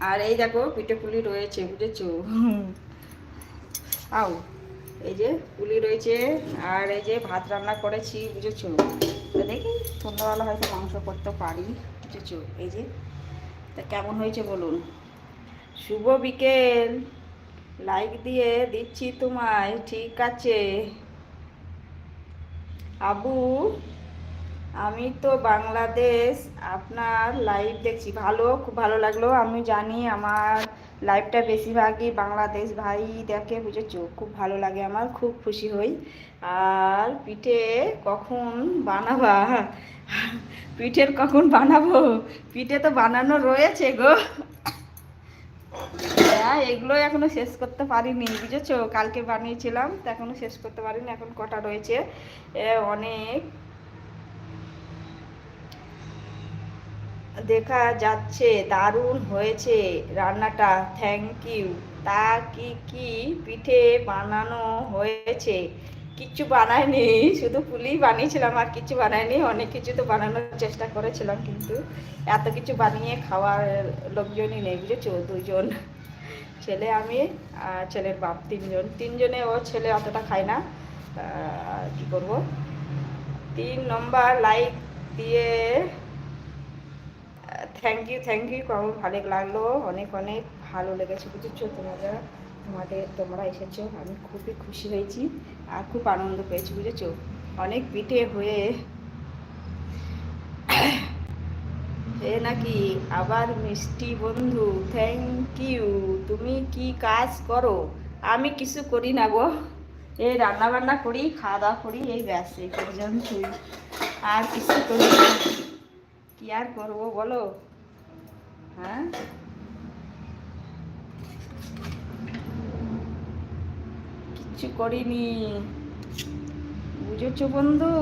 আর এই দেখো পিঠে পুলি রয়েছে, বুঝেছ? আও, এই যে পুলি রয়েছে, আর এই যে ভাত রান্না করেছি, বুঝেছ? দেখি, সন্ধ্যাবেলা হয়তো মাংস করতে পারি, বুঝেছ? এই যে, তা কেমন হয়েছে বলুন? শুভ বিকেল। লাইক দিয়ে দিচ্ছি তোমায়, ঠিক আছে? আবু আমি তো বাংলাদেশ, আপনার লাইভ দেখছি। ভালো, খুব ভালো লাগল। আমি জানি আমার লাইভটা বেশিরভাগই বাংলাদেশ ভাই দেখে বুঝেছ খুব ভালো লাগে আমার, খুব খুশি হই। আর পিঠে কখন বানাবা? পিঠের কখন বানাবো? পিঠে তো বানানো রয়েছে গো। হ্যাঁ এগুলো এখনও শেষ করতে পারিনি, বুঝেছ? কালকে বানিয়েছিলাম, তো এখনও শেষ করতে পারিনি, এখন কটা রয়েছে? অনেক। দেখা যাচ্ছে, দারুণ হয়েছে রান্নাটা। থ্যাংক ইউ তা কি কি পিঠে বানানো হয়েছে? কিচ্ছু বানায়নি, শুধু পুলি বানিয়েছিলাম আর কিছু বানায়নি। অনেক কিছু তো বানানোর চেষ্টা করেছিলাম কিন্তু এত কিছু বানিয়ে খাওয়ার লোকজনই নেই, বুঝেছ? দুজন ছেলে আমি আর ছেলের বাপ তিনজন। তিনজনে ও ছেলে অতটা খায় না। কি করব? তিন নম্বর লাইক দিয়ে থ্যাংক ইউ থ্যাংক ইউ কেমন ভালো লাগল, অনেক অনেক ভালো লেগেছে, বুঝেছ? তোমরা তোমাদের, তোমরা এসেছ, আমি খুবই খুশি হয়েছি আর খুব আনন্দ পেয়েছি, বুঝেছ? অনেক পিঠে হয়ে এ নাকি আবার মিষ্টি বন্ধু থ্যাংক ইউ তুমি কি কাজ করো? আমি কিছু করি না গো। এই রান্না বান্না করি, খাওয়া দাওয়া করি, এই ব্যাস, এই পর্যন্তই। আর কিছু করি না। কি আর করব বলো? হ্যাঁ? কিচ্ছু করিনি। বুঝেছ বন্ধু?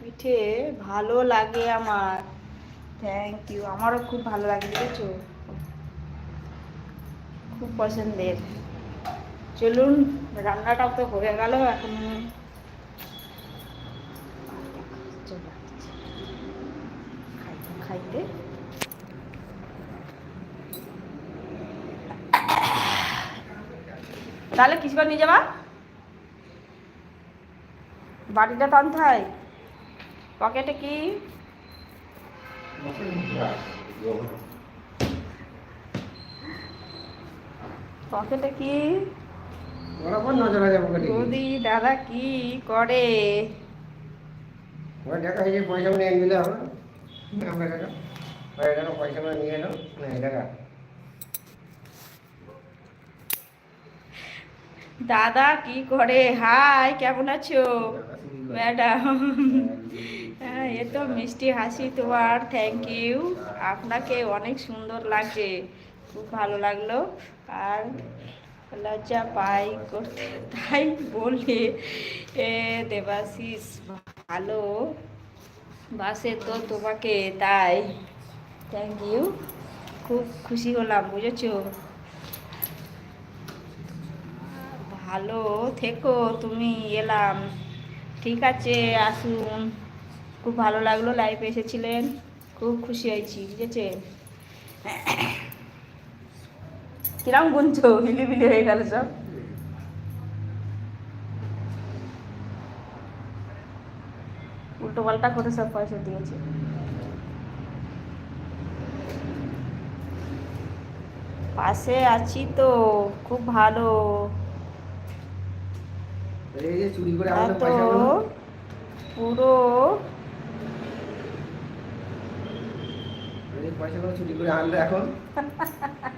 পিঠে ভালো লাগে আমার। থ্যাংক ইউ আমারও খুব ভালো লাগে, বুঝেছ? খুব পছন্দের। চলুন, রান্নাটাও তো হয়ে গেল এখন। খাইতে তাহলে কিসবার নিয়ে যাবা? বাড়িটা হয়। পকেটে কি? পকেটে কি? বরাবর নজর আছে পকেটে। দাদা কি করে? ওরা টাকা হয়েছে পয়সা নিয়ে হবে। আমরা টাকা ওরা টাকা পয়সা নিয়ে এলো। না টাকা দাদা কি করে? হাই কেমন আছো? ম্যাডাম। হ্যাঁ এ তো মিষ্টি হাসি তোমার। থ্যাংক ইউ আপনাকে অনেক সুন্দর লাগছে। খুব ভালো লাগল। আর লজ্জা পাই করতে, তাই বলে, এ দেবাশিস ভালো, বাসে তো তোমাকে তাই। থ্যাংক ইউ খুব খুশি হলাম, বুঝেছ? ভালো থেকো, তুমি এলাম। ঠিক আছে, আসুন। খুব ভালো লাগল লাইভে এসেছিলেন। খুব খুশি হয়েছি বুঝেছে কিরম গুনছো হিলিবিলি হয়ে গেল সব। উল্টো পাল্টা করে সব পয়সা দিয়েছে। পাশে আছি তো খুব ভালো। যে চুরি করে পুরো চুরি করে আনলো এখন।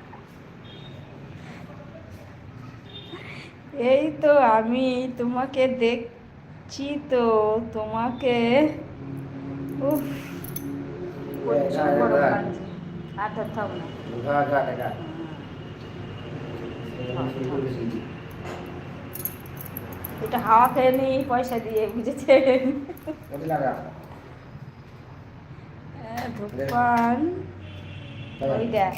এই তো আমি তোমাকে দেখছি তো তোমাকে উফ। না। এটা হাওয়া খেয়ে নি পয়সা দিয়ে বুঝেছে কত লাগা। ওই দেখ